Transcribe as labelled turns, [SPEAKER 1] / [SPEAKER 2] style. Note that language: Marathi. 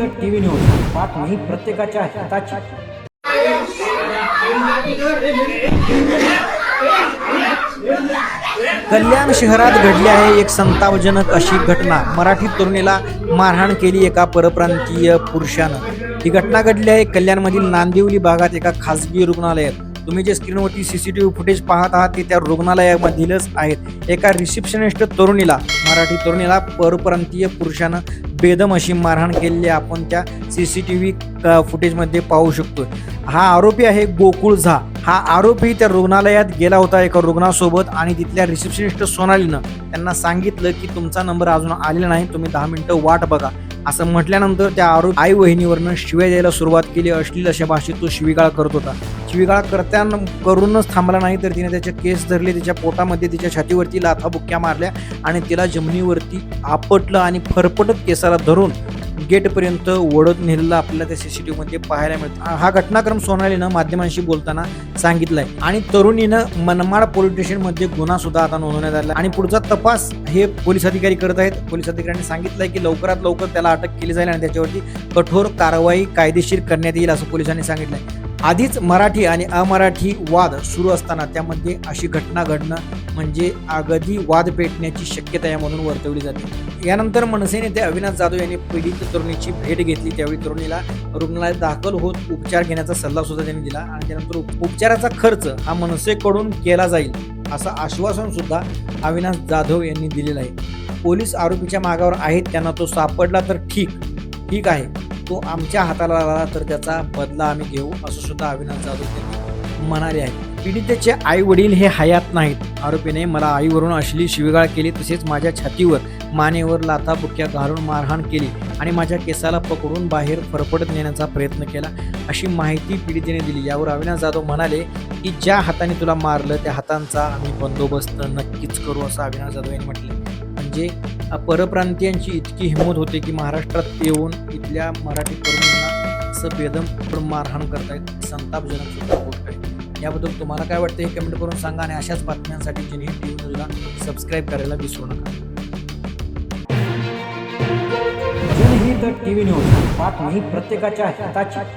[SPEAKER 1] कट टी व्ही न्यूज बातमी प्रत्येकाच्या हिताची. कल्याण शहरात घडली आहे एक संतापजनक अशी घटना. मराठी तरुणीला मारहाण केली एका परप्रांतीय पुरुषानं. ही घटना घडली आहे कल्याणमधील नांदिवली भागात एका खासगी रुग्णालयात. तुम्ही जे स्क्रीनवरती व्ही फुटेज पाहत आहात ते त्या रुग्णालयामधीलच आहेत. एका रिसेप्शनिस्ट तरुणीला मराठी तरुणीला परप्रांतीय पुरुषानं बेदम अशी मारहाण केलेली आपण त्या सी सी टी व्ही फुटेजमध्ये पाहू शकतो हा आरोपी आहे गोकुळ झा. हा आरोपी त्या रुग्णालयात गेला होता एका रुग्णासोबत आणि तिथल्या रिसेप्शनिस्ट सोनालीनं त्यांना सांगितलं की तुमचा नंबर अजून आलेला नाही. तुम्ही दहा मिनटं वाट बघा. असं म्हटल्यानंतर त्या आरोप आई वहिनीवरनं शिव्या द्यायला सुरुवात केली. अश्लील अशा भाषेत तो शिवीगाळ करत होता. शिवीगाळ करत्यान करूनच थांबला नाही तर तिने त्याचे केस धरले तिच्या पोटामध्ये तिच्या छातीवरती लाथाबुक्क्या मारल्या आणि तिला जमिनीवरती आपटलं आणि फरफटत केसाला धरून गेटपर्यंत ओढत नेलेलं आपल्याला त्या सी सी टी मध्ये पाहायला मिळतं. हा घटनाक्रम सोनालीनं माध्यमांशी बोलताना सांगितलाय. आणि तरुणीनं मनमाड पोलीस स्टेशनमध्ये गुन्हा सुद्धा आता नोंदवण्यात आला आणि पुढचा तपास हे पोलीस अधिकारी करत आहेत. पोलीस अधिकाऱ्यांनी सांगितलंय की लवकरात लवकर त्याला अटक केली जाईल आणि त्याच्यावरती कठोर कारवाई कायदेशीर करण्यात येईल असं पोलिसांनी सांगितलंय. आधीच मराठी आणि अमराठी वाद सुरू असताना त्यामध्ये अशी घटना घडणं म्हणजे अगदी वाद पेटण्याची शक्यता यामधून वर्तवली जाते. यानंतर मनसे नेते अविनाश जाधव यांनी पीडित तरुणीची भेट घेतली. त्यावेळी तरुणीला रुग्णालयात दाखल होत उपचार घेण्याचा सल्ला सुद्धा त्यांनी दिला आणि त्यानंतर उपचाराचा खर्च हा मनसेकडून केला जाईल असं आश्वासन सुद्धा अविनाश जाधव यांनी दिलेलं आहे. पोलीस आरोपीच्या मागावर आहेत. त्यांना तो सापडला तर ठीक ठीक आहे. तो आमच्या हाताला आला तर त्याचा बदला आम्ही घेऊ असं सुद्धा अविनाश जाधव यांनी म्हणाले आहे. पीडितेचे आई वडील हे हयात नाहीत. आरोपीने मला आईवरून अश्लील शिवीगाळ केली तसेच माझ्या छातीवर मानेवर लाथा घालून मारहाण केली आणि माझ्या केसाला पकडून बाहेर फरफडत नेण्याचा प्रयत्न केला अशी माहिती पीडितेने दिली. यावर अविनाश जाधव म्हणाले की ज्या हाताने तुला मारलं त्या हातांचा आम्ही बंदोबस्त नक्कीच करू असं अविनाश जाधव यांनी म्हटले. म्हणजे परप्रांतीयांची इतकी हिंमत होते की महाराष्ट्रात येऊन इथल्या मराठी तरुणांना असं बेदम करून मारहाण करतायत संतापजनक सुद्धा गोष्ट आहे. याबद्दल तुम्हाला काय वाटतं हे कमेंट करून सांगा आणि अशाच बातम्यांसाठी जिनी टी न्यूजला सबस्क्राईब करायला विसरू नका. जनहित टी व्ही न्यूज बातमी प्रत्येकाच्या हिताची